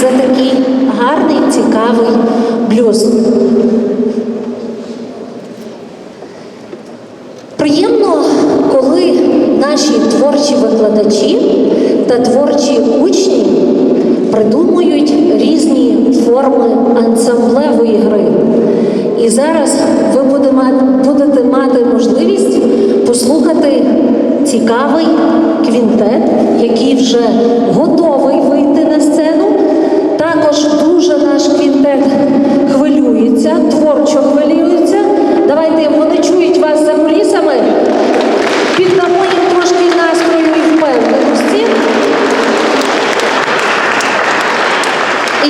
за такий гарний, цікавий блюз. Приємно, коли наші творчі викладачі та творчі учні придумують різні форми ансамблевої гри. І зараз ви будете мати можливість послухати цікавий квінтет, який вже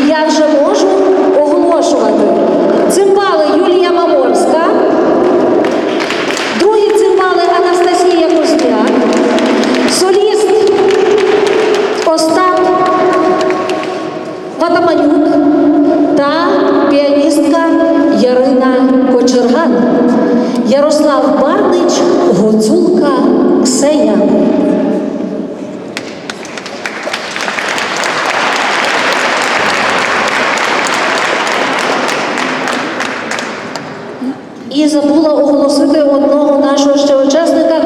Я вже можу оголошувати. Цимбали Юлія Маморська, другі цимбали Анастасія Костяк, соліст Остап Ватаманюк та піаністка Ярина Кочерган, Ярослав Барнич, Гуцулка Ксеня. і забула оголосити одного нашого ще учасника.